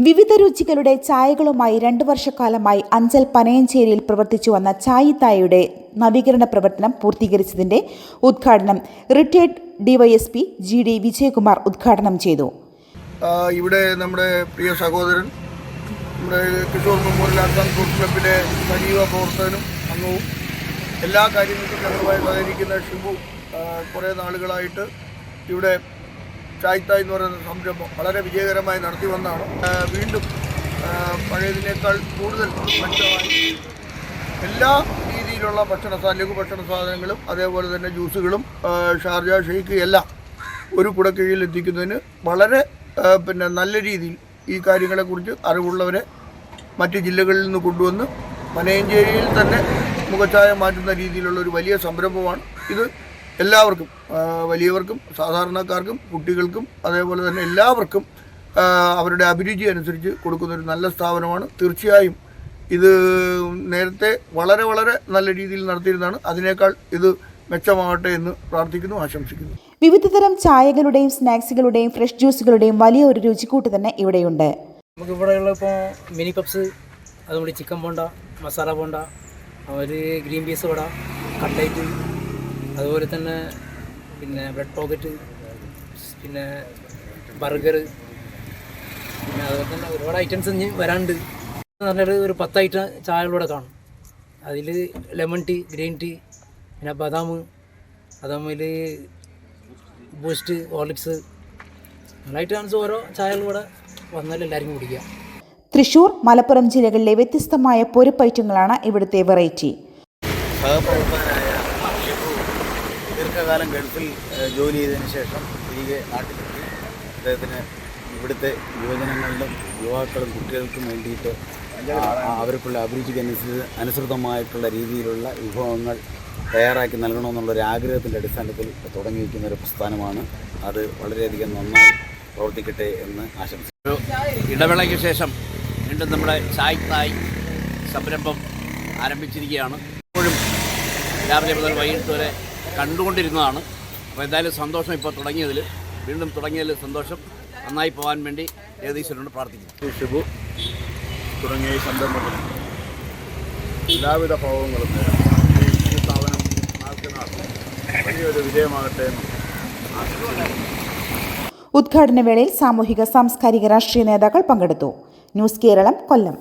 വിവിധ രുചികളുടെ ചായകളുമായി രണ്ടു വർഷക്കാലമായി അഞ്ചൽ പനയഞ്ചേരിയിൽ പ്രവർത്തിച്ചു വന്ന ചായിത്തായയുടെ നവീകരണ പ്രവർത്തനം പൂർത്തീകരിച്ചതിന്റെ ഉദ്ഘാടനം retired DYSP G D Vijayakumar ഉദ്ഘാടനം ചെയ്തു. ഇവിടെ നമ്മുടെ പ്രിയ സഹോദരൻ നമ്മുടെ കിഷോർ മെമ്മോറിയൽ ആർട്ട് ആൻഡ് ക്ലബിലെ സജീവ പ്രവർത്തകനും അംഗവും എല്ലാ കാര്യങ്ങൾക്കും ഞങ്ങളുമായി സഹകരിക്കുന്ന ഷിബു കുറേ നാളുകളായിട്ട് ഇവിടെ ചായ്ത്ത എന്ന് പറയുന്ന സംരംഭം വളരെ വിജയകരമായി നടത്തി വന്നാണ് വീണ്ടും പഴയതിനേക്കാൾ കൂടുതൽ മെച്ചമായി എല്ലാ രീതിയിലുള്ള ഭക്ഷണ ലഘു ഭക്ഷണ സാധനങ്ങളും അതേപോലെ തന്നെ ജ്യൂസുകളും ഷാർജ ഷെയ്ക്ക് എല്ലാം ഒരു കുടക്കീഴിൽ എത്തിക്കുന്നതിന് വളരെ പിന്നെ നല്ല രീതിയിൽ ഈ കാര്യങ്ങളെക്കുറിച്ച് അറിവുള്ളവരെ മറ്റ് ജില്ലകളിൽ നിന്ന് കൊണ്ടുവന്ന് മനയഞ്ചേരിയിൽ തന്നെ മുഖച്ഛായ മാറ്റുന്ന രീതിയിലുള്ള ഒരു വലിയ സംരംഭമാണ് ഇത്. എല്ലാവർക്കും വലിയവർക്കും സാധാരണക്കാർക്കും കുട്ടികൾക്കും അതേപോലെ തന്നെ എല്ലാവർക്കും അവരുടെ അഭിരുചി അനുസരിച്ച് കൊടുക്കുന്ന ഒരു നല്ല സ്ഥാപനമാണ്. തീർച്ചയായും ഇത് നേരത്തെ വളരെ വളരെ നല്ല രീതിയിൽ നടത്തിയിരുന്നതാണ്. അതിനേക്കാൾ ഇത് മെച്ചമാകട്ടെ എന്ന് പ്രാർത്ഥിക്കുന്നു ആശംസിക്കുന്നു. വിവിധതരം ചായകളുടെയും സ്നാക്സുകളുടെയും ഫ്രഷ് ജ്യൂസുകളുടെയും വലിയ ഒരു രുചിക്കൂട്ട് തന്നെ ഇവിടെയുണ്ട്. നമുക്ക് ഇവിടെയുള്ള ഇപ്പോൾ മിനി പപ്സ് അതുപോലെ ചിക്കൻ ബോണ്ട മസാല ബോണ്ട ഒരു ഗ്രീൻ പീസ് വട കട്ട്ലൈറ്റ് അതുപോലെ തന്നെ പിന്നെ ബ്രെഡ് പോക്കറ്റ് പിന്നെ ബർഗർ പിന്നെ അതുപോലെ തന്നെ ഒരുപാട് ഐറ്റംസ് ഇനി വരാണ്ട് പറഞ്ഞൊരു ഒരു പത്ത് ഐറ്റം ചായകളൂടെ കാണും. അതിൽ ലെമൺ ടീ ഗ്രീൻ ടീ പിന്നെ ബദാം അതേമാതിരി ബൂസ്റ്റ് ഹോർലിക്സ് അങ്ങനെ ഐറ്റംസ് ഓരോ ചായകളൂടെ വന്നാൽ എല്ലാവർക്കും കുടിക്കുക തൃശൂർ മലപ്പുറം ജില്ലകളിലെ വ്യത്യസ്തമായ പൊരുപ്പൈറ്റങ്ങളാണ് ഇവിടുത്തെ വെറൈറ്റി ദീർഘകാലം ഗൾഫിൽ ജോലി ചെയ്തതിന് ശേഷം തിരികെ നാട്ടിലെത്തി. അദ്ദേഹത്തിന് ഇവിടുത്തെ യുവജനങ്ങളിലും യുവാക്കളും കുട്ടികൾക്കും വേണ്ടിയിട്ട് അവർക്കുള്ള അഭിരുചിക്ക് അനുസൃത അനുസൃതമായിട്ടുള്ള രീതിയിലുള്ള വിഭവങ്ങൾ തയ്യാറാക്കി നൽകണമെന്നുള്ളൊരു ആഗ്രഹത്തിന്റെ അടിസ്ഥാനത്തിൽ തുടങ്ങി വയ്ക്കുന്ന ഒരു പ്രസ്ഥാനമാണ്. അത് വളരെയധികം നന്നായി പ്രവർത്തിക്കട്ടെ എന്ന് ആശംസിക്കുന്നു. ഇടവേളയ്ക്ക് ശേഷം വീണ്ടും നമ്മുടെ ചായ് തായ് സംരംഭം ആരംഭിച്ചിരിക്കുകയാണ്. ഇപ്പോഴും രാവിലെ മുതൽ വൈകിട്ട് വരെ കണ്ടുകൊണ്ടിരുന്നതാണ്. അപ്പോൾ എന്തായാലും സന്തോഷം ഇപ്പോൾ തുടങ്ങിയതിൽ. വീണ്ടും തുടങ്ങിയതിൽ സന്തോഷം. നന്നായി പോകാൻ വേണ്ടി ജഗദീശ്വരനോട് പ്രാർത്ഥിക്കുന്നു. ഷിബു തുടങ്ങിയ ഈ സംരംഭത്തിൽ എല്ലാവിധ ഭാവങ്ങളും ഈ സ്ഥാപനം വലിയൊരു വിജയമാകട്ടെ എന്ന് ഉദ്ഘാടന വേളയിൽ സാമൂഹിക സാംസ്കാരിക രാഷ്ട്രീയ നേതാക്കൾ പങ്കെടുത്തു. ന്യൂസ് കേരളം കൊല്ലം.